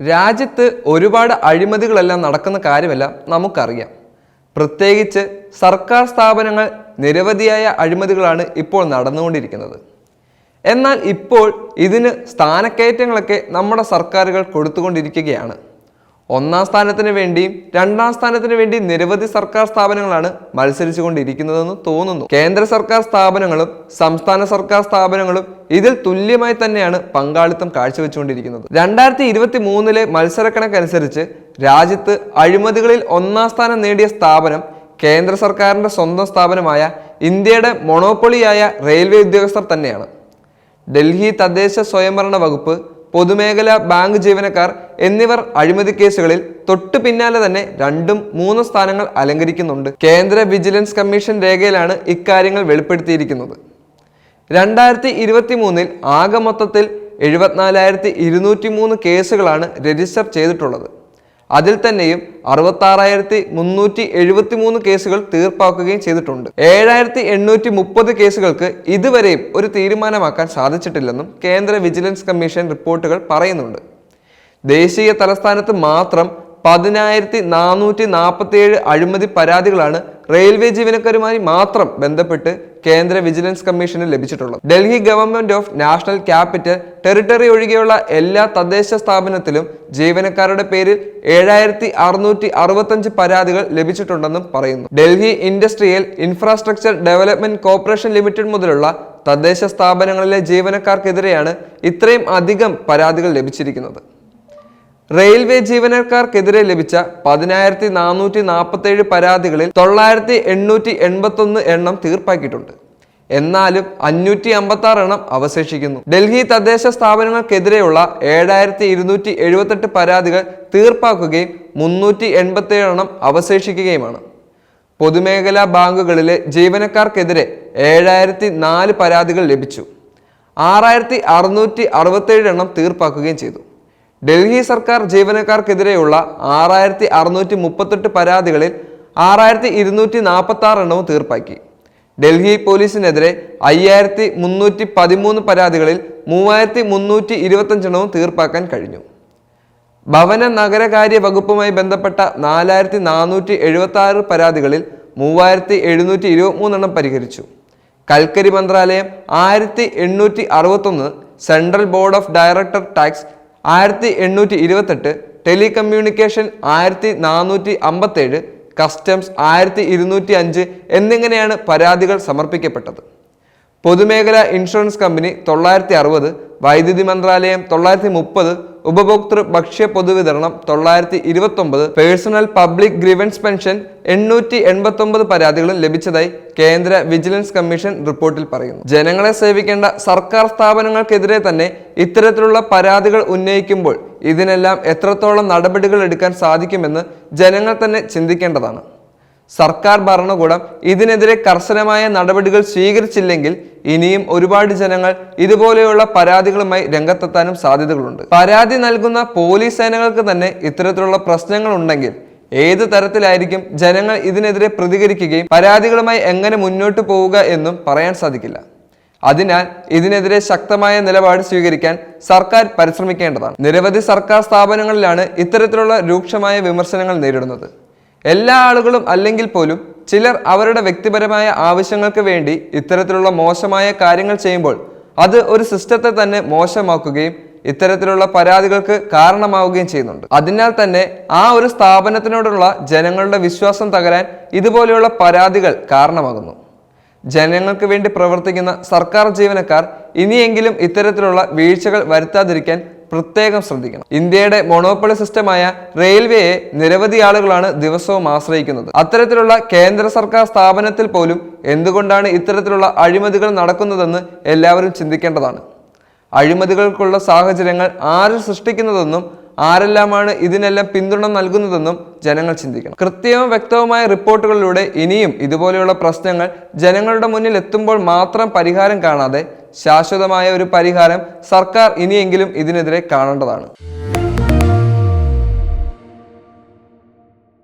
രാജ്യത്ത് ഒരുപാട് അഴിമതികളെല്ലാം നടക്കുന്ന കാര്യമെല്ലാം നമുക്കറിയാം. പ്രത്യേകിച്ച് സർക്കാർ സ്ഥാപനങ്ങൾ നിരവധിയായ അഴിമതികളാണ് ഇപ്പോൾ നടന്നുകൊണ്ടിരിക്കുന്നത്. എന്നാൽ ഇപ്പോൾ ഇതിന് സ്ഥാനക്കയറ്റങ്ങളൊക്കെ നമ്മുടെ സർക്കാരുകൾ കൊടുത്തുകൊണ്ടിരിക്കുകയാണ്. ഒന്നാം സ്ഥാനത്തിന് വേണ്ടിയും രണ്ടാം സ്ഥാനത്തിന് വേണ്ടി നിരവധി സർക്കാർ സ്ഥാപനങ്ങളാണ് മത്സരിച്ചുകൊണ്ടിരിക്കുന്നതെന്ന് തോന്നുന്നു. കേന്ദ്ര സർക്കാർ സ്ഥാപനങ്ങളും സംസ്ഥാന സർക്കാർ സ്ഥാപനങ്ങളും ഇതിൽ തുല്യമായി തന്നെയാണ് പങ്കാളിത്തം കാഴ്ചവെച്ചുകൊണ്ടിരിക്കുന്നത്. രണ്ടായിരത്തി ഇരുപത്തി മൂന്നിലെ മത്സരക്കണക്കനുസരിച്ച് രാജ്യത്ത് അഴിമതികളിൽ ഒന്നാം സ്ഥാനം നേടിയ സ്ഥാപനം കേന്ദ്ര സർക്കാരിന്റെ സ്വന്തം സ്ഥാപനമായ ഇന്ത്യയുടെ മൊണോപ്പൊളിയായ റെയിൽവേ ഉദ്യോഗസ്ഥർ തന്നെയാണ്. ഡൽഹി തദ്ദേശ സ്വയംഭരണ വകുപ്പ് പൊതുമേഖലാ ബാങ്ക് ജീവനക്കാർ എന്നിവർ അഴിമതി കേസുകളിൽ തൊട്ടു പിന്നാലെ തന്നെ രണ്ടും മൂന്നും സ്ഥാനങ്ങൾ അലങ്കരിക്കുന്നുണ്ട്. കേന്ദ്ര വിജിലൻസ് കമ്മീഷൻ രേഖയിലാണ് ഇക്കാര്യങ്ങൾ വെളിപ്പെടുത്തിയിരിക്കുന്നത്. രണ്ടായിരത്തി ഇരുപത്തി മൂന്നിൽ ആകെ മൊത്തത്തിൽ എഴുപത്തിനാലായിരത്തി ഇരുന്നൂറ്റി മൂന്ന് കേസുകളാണ് രജിസ്റ്റർ ചെയ്തിട്ടുള്ളത്. അതിൽ തന്നെയും അറുപത്താറായിരത്തി മുന്നൂറ്റി എഴുപത്തി മൂന്ന് കേസുകൾ തീർപ്പാക്കുകയും ചെയ്തിട്ടുണ്ട്. ഏഴായിരത്തി എണ്ണൂറ്റി മുപ്പത് കേസുകൾക്ക് ഇതുവരെയും ഒരു തീരുമാനമാക്കാൻ സാധിച്ചിട്ടില്ലെന്നും കേന്ദ്ര വിജിലൻസ് കമ്മീഷൻ റിപ്പോർട്ടുകൾ പറയുന്നുണ്ട്. ദേശീയ തലസ്ഥാനത്ത് മാത്രം പതിനായിരത്തി നാനൂറ്റി നാൽപ്പത്തി ഏഴ് അഴിമതി പരാതികളാണ് റെയിൽവേ ജീവനക്കാരുമായി മാത്രം ബന്ധപ്പെട്ട് കേന്ദ്ര വിജിലൻസ് കമ്മീഷന് ലഭിച്ചിട്ടുള്ളത്. Delhi government of national capital territory ഒഴികെയുള്ള എല്ലാ തദ്ദേശ സ്ഥാപനത്തിലും ജീവനക്കാരുടെ പേരിൽ ഏഴായിരത്തി അറുന്നൂറ്റി അറുപത്തഞ്ച് പരാതികൾ ലഭിച്ചിട്ടുണ്ടെന്നും പറയുന്നു. Delhi industrial infrastructure development corporation limited മുതലുള്ള തദ്ദേശ സ്ഥാപനങ്ങളിലെ ജീവനക്കാർക്കെതിരെയാണ് ഇത്രയും അധികം പരാതികൾ ലഭിച്ചിരിക്കുന്നത്. റെയിൽവേ ജീവനക്കാർക്കെതിരെ ലഭിച്ച പതിനായിരത്തി നാനൂറ്റി നാൽപ്പത്തി ഏഴ് പരാതികളിൽ തൊള്ളായിരത്തി എണ്ണൂറ്റി എൺപത്തി ഒന്ന് എണ്ണം തീർപ്പാക്കിയിട്ടുണ്ട്. എന്നാലും അഞ്ഞൂറ്റി അമ്പത്തി ആറ് എണ്ണം അവശേഷിക്കുന്നു. ഡൽഹി തദ്ദേശ സ്ഥാപനങ്ങൾക്കെതിരെയുള്ള ഏഴായിരത്തി ഇരുന്നൂറ്റി എഴുപത്തെട്ട് പരാതികൾ തീർപ്പാക്കുകയും മുന്നൂറ്റി എൺപത്തി ഏഴ് എണ്ണം അവശേഷിക്കുകയുമാണ്. പൊതുമേഖലാ ബാങ്കുകളിലെ ജീവനക്കാർക്കെതിരെ ഏഴായിരത്തി നാല് പരാതികൾ ലഭിച്ചു. ആറായിരത്തി അറുന്നൂറ്റി അറുപത്തേഴ് എണ്ണം തീർപ്പാക്കുകയും ചെയ്തു. ഡൽഹി സർക്കാർ ജീവനക്കാർക്കെതിരെയുള്ള ആറായിരത്തി അറുന്നൂറ്റി മുപ്പത്തെട്ട് പരാതികളിൽ ആറായിരത്തി ഇരുന്നൂറ്റി നാൽപ്പത്തി ആറ് എണ്ണവും തീർപ്പാക്കി. ഡൽഹി പോലീസിനെതിരെ അയ്യായിരത്തി മുന്നൂറ്റി പതിമൂന്ന് പരാതികളിൽ മൂവായിരത്തി മുന്നൂറ്റി ഇരുപത്തഞ്ചെണ്ണവും തീർപ്പാക്കാൻ കഴിഞ്ഞു. ഭവന നഗരകാര്യ വകുപ്പുമായി ബന്ധപ്പെട്ട നാലായിരത്തി നാനൂറ്റി എഴുപത്തി ആറ് പരാതികളിൽ മൂവായിരത്തി എഴുന്നൂറ്റി ഇരുപത്തിമൂന്നെണ്ണം പരിഹരിച്ചു. കൽക്കരി മന്ത്രാലയം ആയിരത്തി എണ്ണൂറ്റി അറുപത്തൊന്ന് central board of director tax ആയിരത്തി എണ്ണൂറ്റി ഇരുപത്തെട്ട് ടെലികമ്മ്യൂണിക്കേഷൻ ആയിരത്തി നാനൂറ്റി അമ്പത്തേഴ് കസ്റ്റംസ് ആയിരത്തി ഇരുന്നൂറ്റി അഞ്ച് എന്നിങ്ങനെയാണ് പരാതികൾ സമർപ്പിക്കപ്പെട്ടത്. പൊതുമേഖലാ ഇൻഷുറൻസ് കമ്പനി തൊള്ളായിരത്തി അറുപത് വൈദ്യുതി മന്ത്രാലയം തൊള്ളായിരത്തി മുപ്പത് ഉപഭോക്തൃ ഭക്ഷ്യ പൊതുവിതരണം തൊള്ളായിരത്തി ഇരുപത്തൊമ്പത് പേഴ്സണൽ പബ്ലിക് ഗ്രീവൻസ് പെൻഷൻ എണ്ണൂറ്റി എൺപത്തൊമ്പത് പരാതികളും ലഭിച്ചതായി കേന്ദ്ര വിജിലൻസ് കമ്മീഷൻ റിപ്പോർട്ടിൽ പറയുന്നു. ജനങ്ങളെ സേവിക്കേണ്ട സർക്കാർ സ്ഥാപനങ്ങൾക്കെതിരെ തന്നെ ഇത്തരത്തിലുള്ള പരാതികൾ ഉന്നയിക്കുമ്പോൾ ഇതിനെല്ലാം എത്രത്തോളം നടപടികൾ എടുക്കാൻ സാധിക്കുമെന്ന് ജനങ്ങൾ തന്നെ ചിന്തിക്കേണ്ടതാണ്. സർക്കാർ ഭരണകൂടം ഇതിനെതിരെ കർശനമായ നടപടികൾ സ്വീകരിച്ചില്ലെങ്കിൽ ഇനിയും ഒരുപാട് ജനങ്ങൾ ഇതുപോലെയുള്ള പരാതികളുമായി രംഗത്തെത്താനും സാധ്യതകളുണ്ട്. പരാതി നൽകുന്ന പോലീസ് സേനകൾക്ക് തന്നെ ഇത്തരത്തിലുള്ള പ്രശ്നങ്ങൾ ഉണ്ടെങ്കിൽ ഏത് തരത്തിലായിരിക്കും ജനങ്ങൾ ഇതിനെതിരെ പ്രതികരിക്കുകയും പരാതികളുമായി എങ്ങനെ മുന്നോട്ട് പോവുക എന്നും പറയാൻ സാധിക്കില്ല. അതിനാൽ ഇതിനെതിരെ ശക്തമായ നിലപാട് സ്വീകരിക്കാൻ സർക്കാർ പരിശ്രമിക്കേണ്ടതാണ്. നിരവധി സർക്കാർ സ്ഥാപനങ്ങളിലാണ് ഇത്തരത്തിലുള്ള രൂക്ഷമായ വിമർശനങ്ങൾ നേരിടുന്നത്. എല്ലാ ആളുകളും അല്ലെങ്കിൽ പോലും ചിലർ അവരുടെ വ്യക്തിപരമായ ആവശ്യങ്ങൾക്ക് വേണ്ടി ഇത്തരത്തിലുള്ള മോശമായ കാര്യങ്ങൾ ചെയ്യുമ്പോൾ അത് ഒരു സിസ്റ്റത്തെ തന്നെ മോശമാക്കുകയും ഇത്തരത്തിലുള്ള പരാതികൾക്ക് കാരണമാവുകയും ചെയ്യുന്നുണ്ട്. അതിനാൽ തന്നെ ആ ഒരു സ്ഥാപനത്തിനോടുള്ള ജനങ്ങളുടെ വിശ്വാസം തകരാൻ ഇതുപോലെയുള്ള പരാതികൾ കാരണമാകുന്നു. ജനങ്ങൾക്ക് വേണ്ടി പ്രവർത്തിക്കുന്ന സർക്കാർ ജീവനക്കാർ ഇനിയെങ്കിലും ഇത്തരത്തിലുള്ള വീഴ്ചകൾ വരുത്താതിരിക്കാൻ പ്രത്യേകം ശ്രദ്ധിക്കണം. ഇന്ത്യയുടെ മൊണോപ്പൊളി സിസ്റ്റമായ റെയിൽവേയെ നിരവധി ആളുകളാണ് ദിവസവും ആശ്രയിക്കുന്നത്. അത്തരത്തിലുള്ള കേന്ദ്ര സർക്കാർ സ്ഥാപനത്തിൽ പോലും എന്തുകൊണ്ടാണ് ഇത്തരത്തിലുള്ള അഴിമതികൾ നടക്കുന്നതെന്ന് എല്ലാവരും ചിന്തിക്കേണ്ടതാണ്. അഴിമതികൾക്കുള്ള സാഹചര്യങ്ങൾ ആര് സൃഷ്ടിക്കുന്നതെന്നും ആരെല്ലാമാണ് ഇതിനെല്ലാം പിന്തുണ നൽകുന്നതെന്നും ജനങ്ങൾ ചിന്തിക്കണം. കൃത്യവും വ്യക്തവുമായ റിപ്പോർട്ടുകളിലൂടെ ഇനിയും ഇതുപോലെയുള്ള പ്രശ്നങ്ങൾ ജനങ്ങളുടെ മുന്നിൽ എത്തുമ്പോൾ മാത്രം പരിഹാരം കാണാതെ ശാശ്വതമായ ഒരു പരിഹാരം സർക്കാർ ഇനിയെങ്കിലും ഇതിനെതിരെ കാണേണ്ടതാണ്.